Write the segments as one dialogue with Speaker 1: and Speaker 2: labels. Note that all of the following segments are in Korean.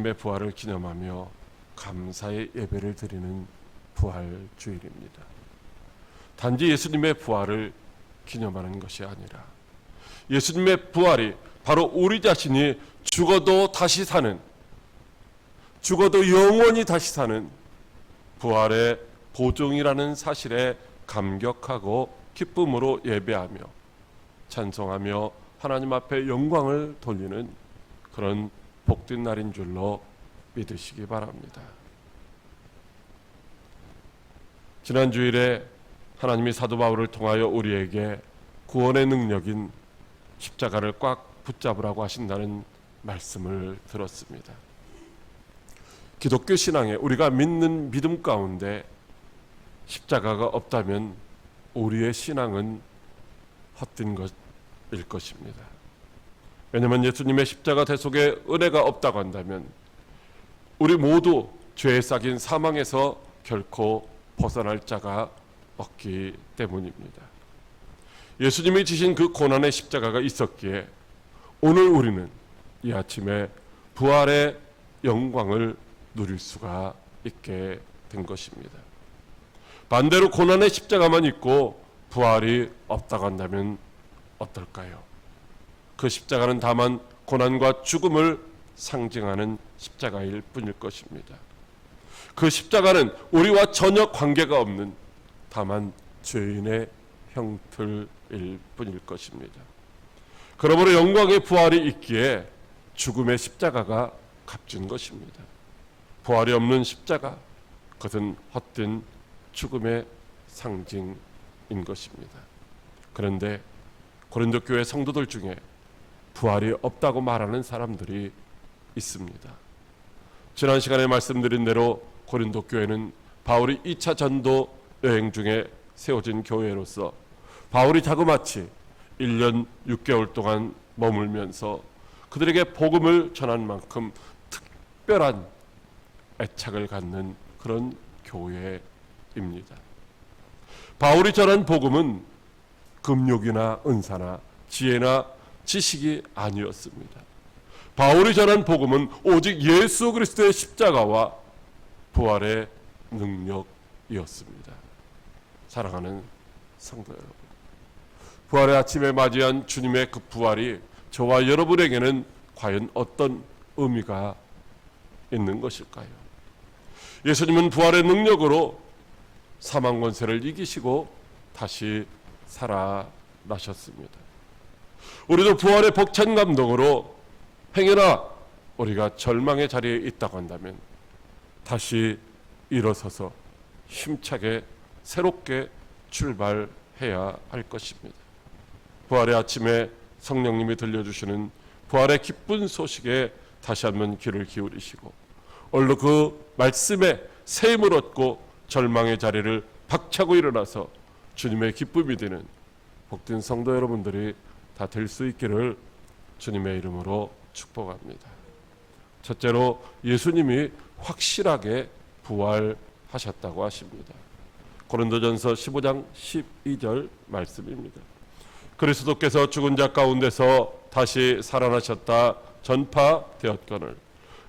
Speaker 1: 예수님의 부활을 기념하며 감사의 예배를 드리는 부활 주일입니다. 단지 예수님의 부활을 기념하는 것이 아니라 예수님의 부활이 바로 우리 자신이 죽어도 다시 사는 죽어도 영원히 다시 사는 부활의 보종이라는 사실에 감격하고 기쁨으로 예배하며 찬송하며 하나님 앞에 영광을 돌리는 그런 복된 날인 줄로 믿으시기 바랍니다. 지난 주일에 하나님이 사도 바울을 통하여 우리에게 구원의 능력인 십자가를 꽉 붙잡으라고 하신다는 말씀을 들었습니다. 기독교 신앙에 우리가 믿는 믿음 가운데 십자가가 없다면 우리의 신앙은 헛된 것일 것입니다. 왜냐하면 예수님의 십자가 대 속에 은혜가 없다고 한다면 우리 모두 죄에 싹인 사망에서 결코 벗어날 자가 없기 때문입니다. 예수님이 지신 그 고난의 십자가가 있었기에 오늘 우리는 이 아침에 부활의 영광을 누릴 수가 있게 된 것입니다. 반대로 고난의 십자가만 있고 부활이 없다고 한다면 어떨까요? 그 십자가는 다만 고난과 죽음을 상징하는 십자가일 뿐일 것입니다. 그 십자가는 우리와 전혀 관계가 없는 다만 죄인의 형틀일 뿐일 것입니다. 그러므로 영광의 부활이 있기에 죽음의 십자가가 값진 것입니다. 부활이 없는 십자가, 그것은 헛된 죽음의 상징인 것입니다. 그런데 고린도 교회 성도들 중에 부활이 없다고 말하는 사람들이 있습니다. 지난 시간에 말씀드린 대로 고린도 교회는 바울이 2차 전도 여행 중에 세워진 교회로서 바울이 자그마치 1년 6개월 동안 머물면서 그들에게 복음을 전한 만큼 특별한 애착을 갖는 그런 교회입니다. 바울이 전한 복음은 금욕이나 은사나 지혜나 지식이 아니었습니다. 바울이 전한 복음은 오직 예수 그리스도의 십자가와 부활의 능력이었습니다. 사랑하는 성도 여러분. 부활의 아침에 맞이한 주님의 그 부활이 저와 여러분에게는 과연 어떤 의미가 있는 것일까요? 예수님은 부활의 능력으로 사망 권세를 이기시고 다시 살아나셨습니다. 우리도 부활의 벅찬 감동으로 행여나 우리가 절망의 자리에 있다고 한다면 다시 일어서서 힘차게 새롭게 출발해야 할 것입니다. 부활의 아침에 성령님이 들려주시는 부활의 기쁜 소식에 다시 한번 귀를 기울이시고 얼른 그 말씀에 새 힘을 얻고 절망의 자리를 박차고 일어나서 주님의 기쁨이 되는 복된 성도 여러분들이 다 될 수 있기를 주님의 이름으로 축복합니다. 첫째로 예수님이 확실하게 부활하셨다고 하십니다. 고린도전서 15장 12절 말씀입니다. 그리스도께서 죽은 자 가운데서 다시 살아나셨다 전파되었거늘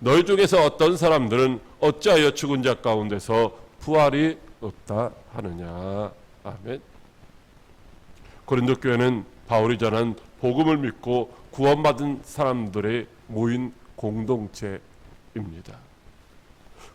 Speaker 1: 너희 중에서 어떤 사람들은 어찌하여 죽은 자 가운데서 부활이 없다 하느냐 아멘. 고린도 교회는 바울이 전한 복음을 믿고 구원받은 사람들의 모인 공동체입니다.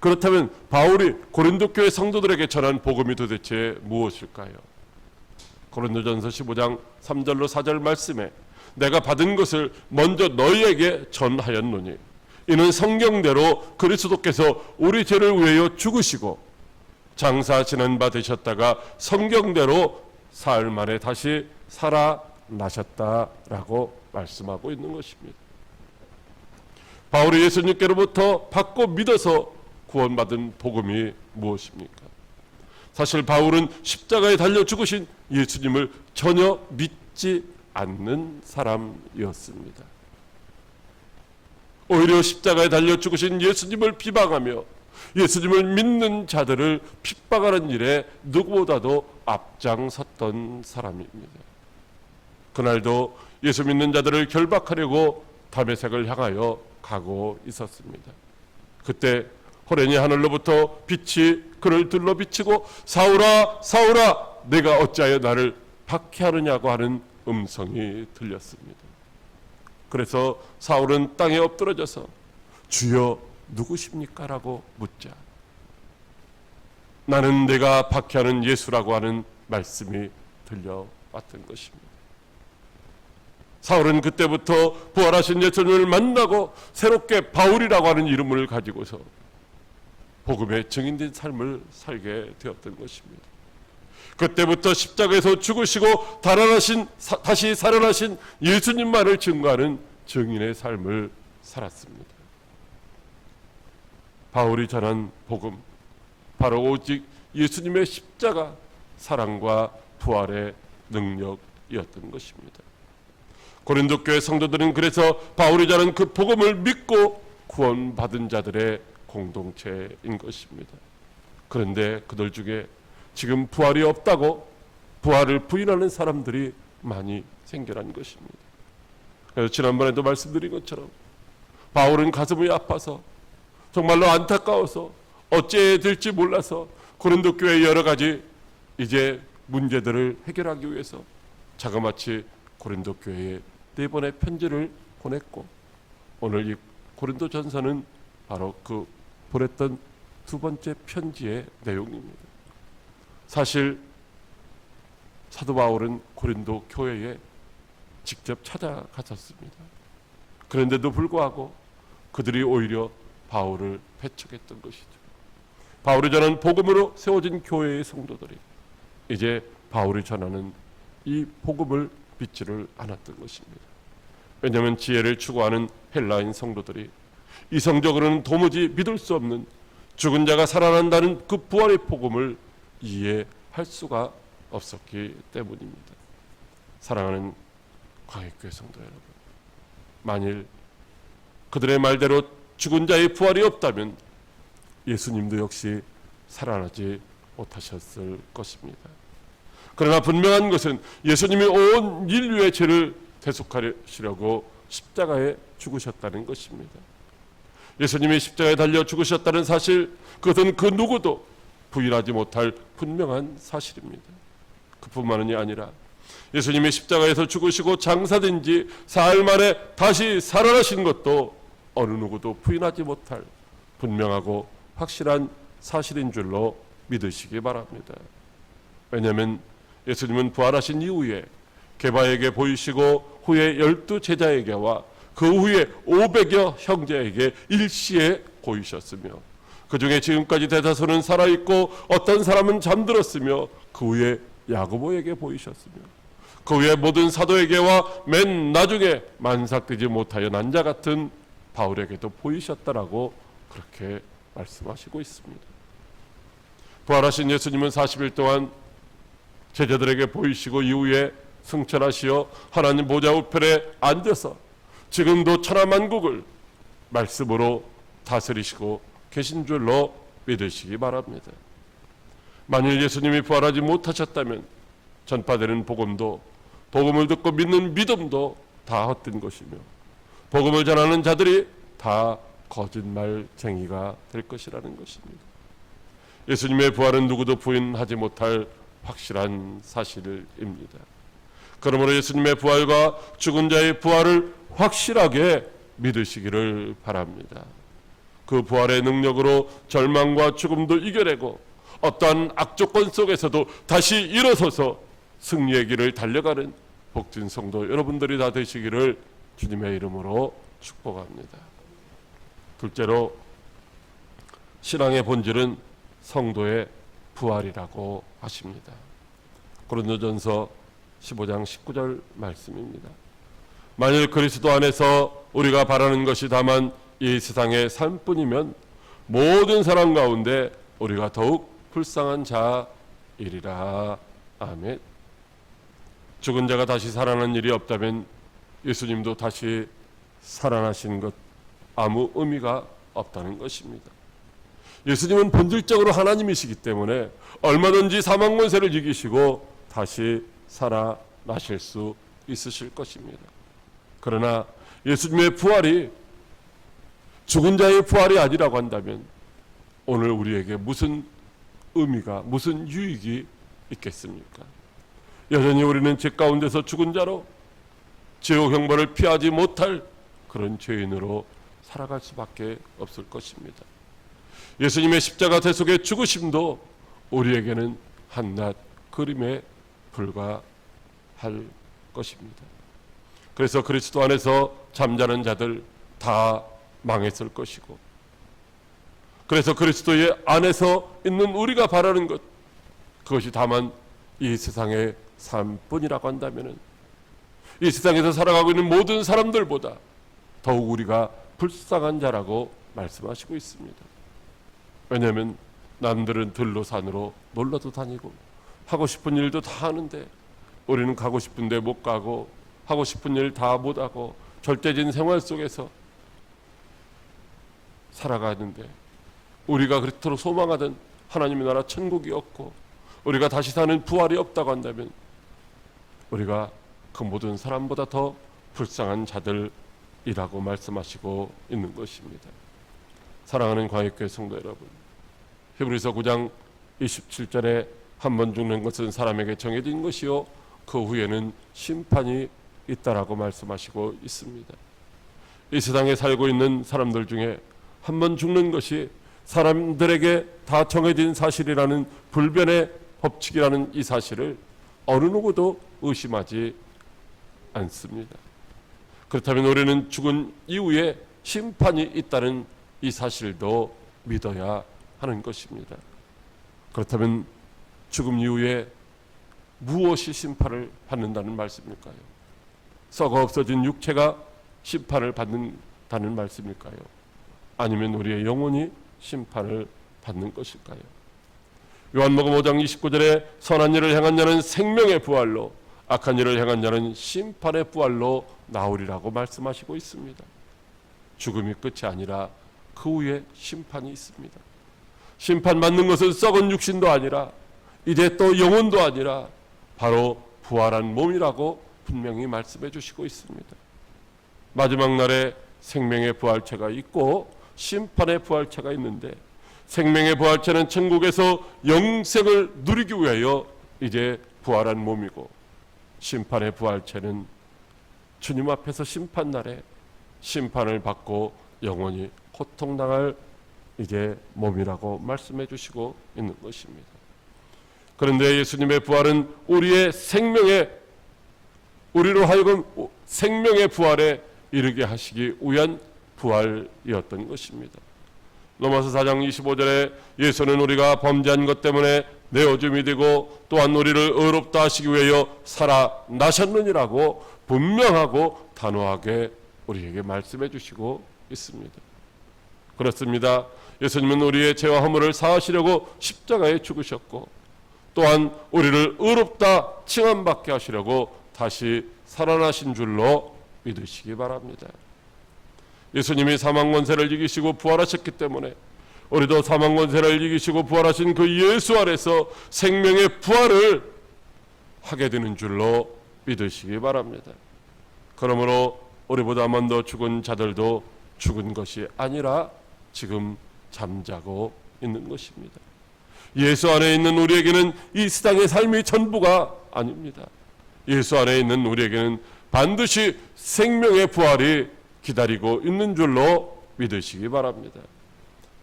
Speaker 1: 그렇다면 바울이 고린도 교회 성도들에게 전한 복음이 도대체 무엇일까요? 고린도전서 15장 3절로 4절 말씀에 내가 받은 것을 먼저 너희에게 전하였노니 이는 성경대로 그리스도께서 우리 죄를 위하여 죽으시고 장사하시는 바 되셨다가 성경대로 사흘 만에 다시 살아 나셨다라고 말씀하고 있는 것입니다. 바울이 예수님께로부터 받고 믿어서 구원받은 복음이 무엇입니까? 사실 바울은 십자가에 달려 죽으신 예수님을 전혀 믿지 않는 사람이었습니다. 오히려 십자가에 달려 죽으신 예수님을 비방하며 예수님을 믿는 자들을 핍박하는 일에 누구보다도 앞장섰던 사람입니다. 그날도 예수 믿는 자들을 결박하려고 담에색을 향하여 가고 있었습니다. 그때 호련히 하늘로부터 빛이 그를 둘러 비치고 사울아 사울아 내가 어찌하여 나를 박해하느냐고 하는 음성이 들렸습니다. 그래서 사울은 땅에 엎드러져서 주여 누구십니까라고 묻자 나는 내가 박해하는 예수라고 하는 말씀이 들려왔던 것입니다. 사울은 그때부터 부활하신 예수님을 만나고 새롭게 바울이라고 하는 이름을 가지고서 복음의 증인된 삶을 살게 되었던 것입니다. 그때부터 십자가에서 죽으시고 달아나신 사- 다시 살아나신 예수님만을 증거하는 증인의 삶을 살았습니다. 바울이 전한 복음 바로 오직 예수님의 십자가 사랑과 부활의 능력이었던 것입니다. 고린도 교회 성도들은 그래서 바울이 전한 그 복음을 믿고 구원받은 자들의 공동체인 것입니다. 그런데 그들 중에 지금 부활이 없다고 부활을 부인하는 사람들이 많이 생겨난 것입니다. 그래서 지난번에도 말씀드린 것처럼 바울은 가슴이 아파서 정말로 안타까워서 어찌해야 될지 몰라서 고린도 교회 여러 가지 이제 문제들을 해결하기 위해서 자그마치 고린도 교회에 네 번의 편지를 보냈고 오늘 이 고린도 전서는 바로 그 보냈던 두 번째 편지의 내용입니다. 사실 사도 바울은 고린도 교회에 직접 찾아갔었습니다. 그런데도 불구하고 그들이 오히려 바울을 배척했던 것이죠. 바울이 전한 복음으로 세워진 교회의 성도들이 이제 바울이 전하는 이 복음을 믿지를 않았던 것입니다. 왜냐하면 지혜를 추구하는 헬라인 성도들이 이성적으로는 도무지 믿을 수 없는 죽은 자가 살아난다는 그 부활의 복음을 이해할 수가 없었기 때문입니다. 사랑하는 광역교회 성도 여러분, 만일 그들의 말대로 죽은 자의 부활이 없다면 예수님도 역시 살아나지 못하셨을 것입니다. 그러나 분명한 것은 예수님이 온 인류의 죄를 대속하시려고 십자가에 죽으셨다는 것입니다. 예수님이 십자가에 달려 죽으셨다는 사실, 그것은 그 누구도 부인하지 못할 분명한 사실입니다. 그뿐만이 아니라 예수님이 십자가에서 죽으시고 장사된 지 사흘 만에 다시 살아나신 것도 어느 누구도 부인하지 못할 분명하고 확실한 사실인 줄로 믿으시기 바랍니다. 왜냐하면 예수님은 부활하신 이후에 개바에게 보이시고 후에 열두 제자에게와 그 후에 500여 형제에게 일시에 보이셨으며 그 중에 지금까지 대다수는 살아있고 어떤 사람은 잠들었으며 그 후에 야고보에게 보이셨으며 그 후에 모든 사도에게와 맨 나중에 만삭되지 못하여 난자 같은 바울에게도 보이셨다라고 그렇게 말씀하시고 있습니다. 부활하신 예수님은 40일 동안 제자들에게 보이시고 이후에 승천하시어 하나님 보좌 우편에 앉아서 지금도 천하만국을 말씀으로 다스리시고 계신 줄로 믿으시기 바랍니다. 만일 예수님이 부활하지 못하셨다면 전파되는 복음도 복음을 듣고 믿는 믿음도 다 헛된 것이며 복음을 전하는 자들이 다 거짓말쟁이가 될 것이라는 것입니다. 예수님의 부활은 누구도 부인하지 못할 확실한 사실입니다. 그러므로 예수님의 부활과 죽은 자의 부활을 확실하게 믿으시기를 바랍니다. 그 부활의 능력으로 절망과 죽음도 이겨내고 어떠한 악조건 속에서도 다시 일어서서 승리의 길을 달려가는 복진 성도 여러분들이 다 되시기를 주님의 이름으로 축복합니다. 둘째로 신앙의 본질은 성도의 부활이라고 하십니다. 고린도전서 15장 19절 말씀입니다. 만일 그리스도 안에서 우리가 바라는 것이 다만 이 세상의 삶뿐이면 모든 사람 가운데 우리가 더욱 불쌍한 자이리라. 아멘. 죽은 자가 다시 살아난 일이 없다면 예수님도 다시 살아나신 것 아무 의미가 없다는 것입니다. 예수님은 본질적으로 하나님이시기 때문에 얼마든지 사망 권세를 이기시고 다시 살아나실 수 있으실 것입니다. 그러나 예수님의 부활이 죽은 자의 부활이 아니라고 한다면 오늘 우리에게 무슨 의미가 무슨 유익이 있겠습니까? 여전히 우리는 죄 가운데서 죽은 자로 지옥 형벌을 피하지 못할 그런 죄인으로 살아갈 수밖에 없을 것입니다. 예수님의 십자가 대속의 죽으심도 우리에게는 한낱 그림에 불과할 것입니다. 그래서 그리스도 안에서 잠자는 자들 다 망했을 것이고 그래서 그리스도의 안에서 있는 우리가 바라는 것 그것이 다만 이 세상의 삶뿐이라고 한다면은 이 세상에서 살아가고 있는 모든 사람들보다 더욱 우리가 불쌍한 자라고 말씀하시고 있습니다. 왜냐하면 남들은 들로 산으로 놀러도 다니고 하고 싶은 일도 다 하는데 우리는 가고 싶은데 못 가고 하고 싶은 일 다 못 하고 절대진 생활 속에서 살아가는데 우리가 그토록 소망하던 하나님의 나라 천국이 없고 우리가 다시 사는 부활이 없다고 한다면 우리가 그 모든 사람보다 더 불쌍한 자들이라고 말씀하시고 있는 것입니다. 사랑하는 광역교회 성도 여러분, 히브리서 9장 27절에 한 번 죽는 것은 사람에게 정해진 것이요 그 후에는 심판이 있다라고 말씀하시고 있습니다. 이 세상에 살고 있는 사람들 중에 한 번 죽는 것이 사람들에게 다 정해진 사실이라는 불변의 법칙이라는 이 사실을 어느 누구도 의심하지 않습니다. 그렇다면 우리는 죽은 이후에 심판이 있다는 이 사실도 믿어야 하는 것입니다. 그렇다면 죽음 이후에 무엇이 심판을 받는다는 말씀일까요? 썩어 없어진 육체가 심판을 받는다는 말씀일까요? 아니면 우리의 영혼이 심판을 받는 것일까요? 요한복음 5장 29절에 선한 일을 행한 자는 생명의 부활로 악한 일을 행한 자는 심판의 부활로 나오리라고 말씀하시고 있습니다. 죽음이 끝이 아니라 그 후에 심판이 있습니다. 심판받는 것은 썩은 육신도 아니라 이제 또 영혼도 아니라 바로 부활한 몸이라고 분명히 말씀해 주시고 있습니다. 마지막 날에 생명의 부활체가 있고 심판의 부활체가 있는데 생명의 부활체는 천국에서 영생을 누리기 위하여 이제 부활한 몸이고 심판의 부활체는 주님 앞에서 심판 날에 심판을 받고 영원히 고통당할 이제 몸이라고 말씀해 주시고 있는 것입니다. 그런데 예수님의 부활은 우리의 생명의 우리로 하여금 생명의 부활에 이르게 하시기 위한 부활이었던 것입니다. 로마서 4장 25절에 예수는 우리가 범죄한 것 때문에 내어줌이 되고 또한 우리를 의롭다 하시기 위하여 살아나셨느니라고 분명하고 단호하게 우리에게 말씀해 주시고 있습니다. 그렇습니다. 예수님은 우리의 죄와 허물을 사하시려고 십자가에 죽으셨고 또한 우리를 의롭다 칭함 받게 하시려고 다시 살아나신 줄로 믿으시기 바랍니다. 예수님이 사망 권세를 이기시고 부활하셨기 때문에 우리도 사망 권세를 이기시고 부활하신 그 예수 아래서 생명의 부활을 하게 되는 줄로 믿으시기 바랍니다. 그러므로 우리보다 먼저 죽은 자들도 죽은 것이 아니라 지금 잠자고 있는 것입니다. 예수 안에 있는 우리에게는 이 세상의 삶이 전부가 아닙니다. 예수 안에 있는 우리에게는 반드시 생명의 부활이 기다리고 있는 줄로 믿으시기 바랍니다.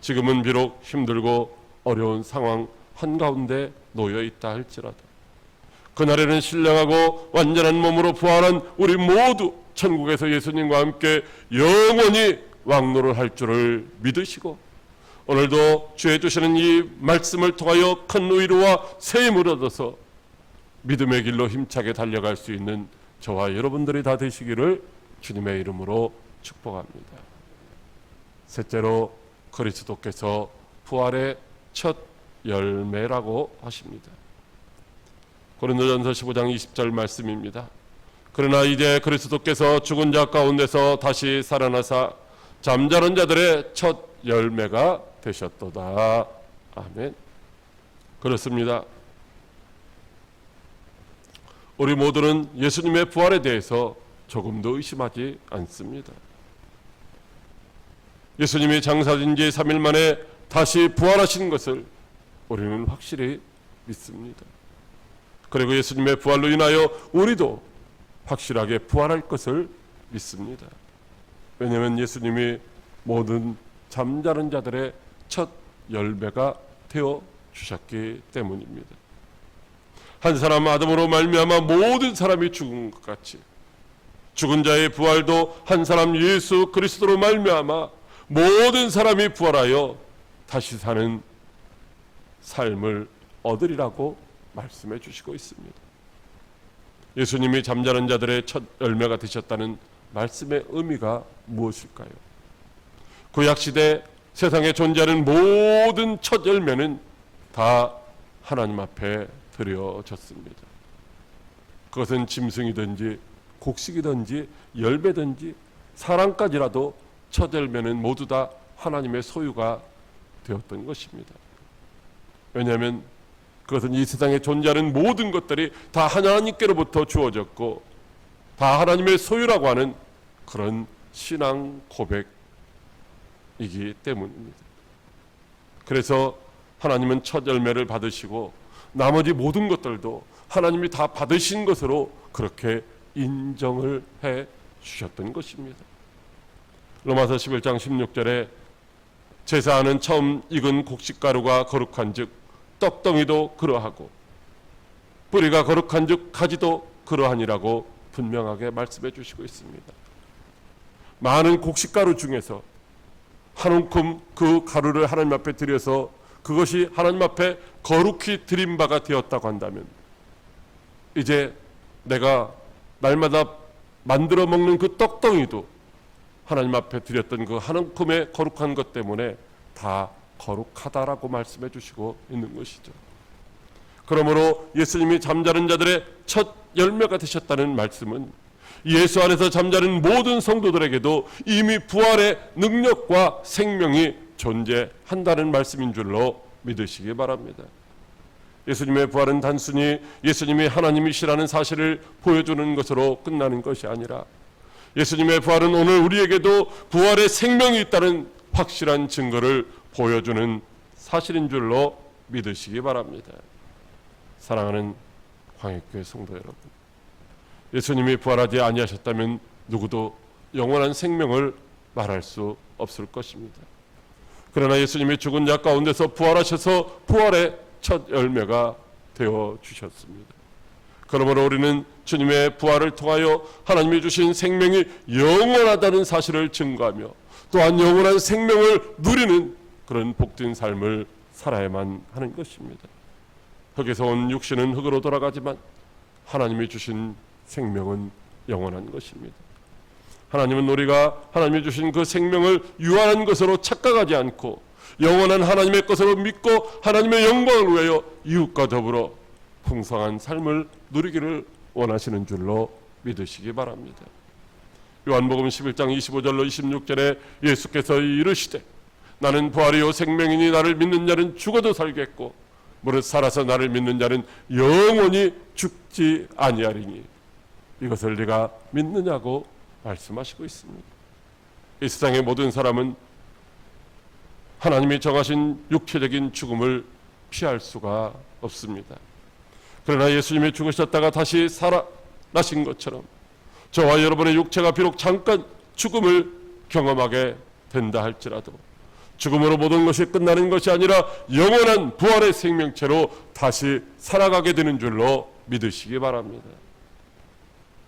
Speaker 1: 지금은 비록 힘들고 어려운 상황 한가운데 놓여 있다 할지라도 그날에는 신령하고 완전한 몸으로 부활한 우리 모두 천국에서 예수님과 함께 영원히 왕노를 할 줄을 믿으시고 오늘도 주의 주시는 이 말씀을 통하여 큰 위로와 새 힘을 얻어서 믿음의 길로 힘차게 달려갈 수 있는 저와 여러분들이 다 되시기를 주님의 이름으로 축복합니다. 셋째로 그리스도께서 부활의 첫 열매라고 하십니다. 고린도전서 15장 20절 말씀입니다. 그러나 이제 그리스도께서 죽은 자 가운데서 다시 살아나사 잠자는 자들의 첫 열매가 되셨도다. 아멘. 그렇습니다. 우리 모두는 예수님의 부활에 대해서 조금도 의심하지 않습니다. 예수님이 장사진 지 3일 만에 다시 부활하신 것을 우리는 확실히 믿습니다. 그리고 예수님의 부활로 인하여 우리도 확실하게 부활할 것을 믿습니다. 왜냐하면 예수님이 모든 잠자는 자들의 첫 열매가 되어 주셨기 때문입니다. 한 사람 아담으로 말미암아 모든 사람이 죽은 것 같이 죽은 자의 부활도 한 사람 예수 그리스도로 말미암아 모든 사람이 부활하여 다시 사는 삶을 얻으리라고 말씀해 주시고 있습니다. 예수님이 잠자는 자들의 첫 열매가 되셨다는 말씀의 의미가 무엇일까요? 구약 시대 세상에 존재하는 모든 첫 열매는 다 하나님 앞에 드려졌습니다. 그것은 짐승이든지 곡식이든지 열매든지 사람까지라도 첫 열매는 모두 다 하나님의 소유가 되었던 것입니다. 왜냐하면 그것은 이 세상에 존재하는 모든 것들이 다 하나님께로부터 주어졌고 다 하나님의 소유라고 하는 그런 신앙 고백 이기 때문입니다. 그래서 하나님은 첫 열매를 받으시고 나머지 모든 것들도 하나님이 다 받으신 것으로 그렇게 인정을 해 주셨던 것입니다. 로마서 11장 16절에 제사하는 처음 익은 곡식가루가 거룩한즉 떡덩이도 그러하고 뿌리가 거룩한즉 가지도 그러하니라고 분명하게 말씀해 주시고 있습니다. 많은 곡식가루 중에서 한 움큼 그 가루를 하나님 앞에 드려서 그것이 하나님 앞에 거룩히 드린 바가 되었다고 한다면 이제 내가 날마다 만들어 먹는 그 떡덩이도 하나님 앞에 드렸던 그 한 움큼의 거룩한 것 때문에 다 거룩하다라고 말씀해 주시고 있는 것이죠. 그러므로 예수님이 잠자는 자들의 첫 열매가 되셨다는 말씀은 예수 안에서 잠자는 모든 성도들에게도 이미 부활의 능력과 생명이 존재한다는 말씀인 줄로 믿으시기 바랍니다. 예수님의 부활은 단순히 예수님이 하나님이시라는 사실을 보여주는 것으로 끝나는 것이 아니라 예수님의 부활은 오늘 우리에게도 부활의 생명이 있다는 확실한 증거를 보여주는 사실인 줄로 믿으시기 바랍니다. 사랑하는 광역교회 성도 여러분, 예수님이 부활하지 아니하셨다면 누구도 영원한 생명을 말할 수 없을 것입니다. 그러나 예수님이 죽은 자 가운데서 부활하셔서 부활의 첫 열매가 되어 주셨습니다. 그러므로 우리는 주님의 부활을 통하여 하나님이 주신 생명이 영원하다는 사실을 증거하며 또한 영원한 생명을 누리는 그런 복된 삶을 살아야만 하는 것입니다. 흙에서 온 육신은 흙으로 돌아가지만 하나님이 주신 생명은 영원한 것입니다. 하나님은 우리가 하나님이 주신 그 생명을 유한한 것으로 착각하지 않고 영원한 하나님의 것으로 믿고 하나님의 영광을 위하여 이웃과 더불어 풍성한 삶을 누리기를 원하시는 줄로 믿으시기 바랍니다. 요한복음 11장 25절로 26절에 예수께서 이르시되 나는 부활이요 생명이니 나를 믿는 자는 죽어도 살겠고 무릇 살아서 나를 믿는 자는 영원히 죽지 아니하리니 이것을 네가 믿느냐고 말씀하시고 있습니다. 이 세상의 모든 사람은 하나님이 정하신 육체적인 죽음을 피할 수가 없습니다. 그러나 예수님이 죽으셨다가 다시 살아나신 것처럼 저와 여러분의 육체가 비록 잠깐 죽음을 경험하게 된다 할지라도 죽음으로 모든 것이 끝나는 것이 아니라 영원한 부활의 생명체로 다시 살아가게 되는 줄로 믿으시기 바랍니다.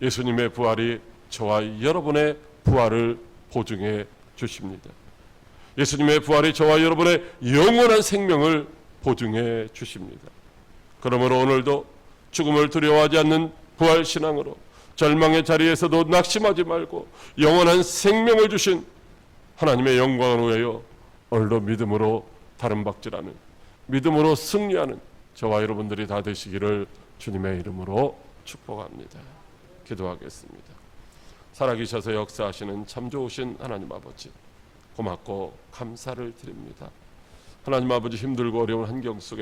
Speaker 1: 예수님의 부활이 저와 여러분의 부활을 보증해 주십니다. 예수님의 부활이 저와 여러분의 영원한 생명을 보증해 주십니다. 그러므로 오늘도 죽음을 두려워하지 않는 부활 신앙으로 절망의 자리에서도 낙심하지 말고 영원한 생명을 주신 하나님의 영광을 위하여 오늘도 믿음으로 다른 박질하는 믿음으로 승리하는 저와 여러분들이 다 되시기를 주님의 이름으로 축복합니다. 기도하겠습니다. 살아계셔서 역사하시는 참 좋으신 하나님 아버지 고맙고 감사를 드립니다. 하나님 아버지 힘들고 어려운 환경 속에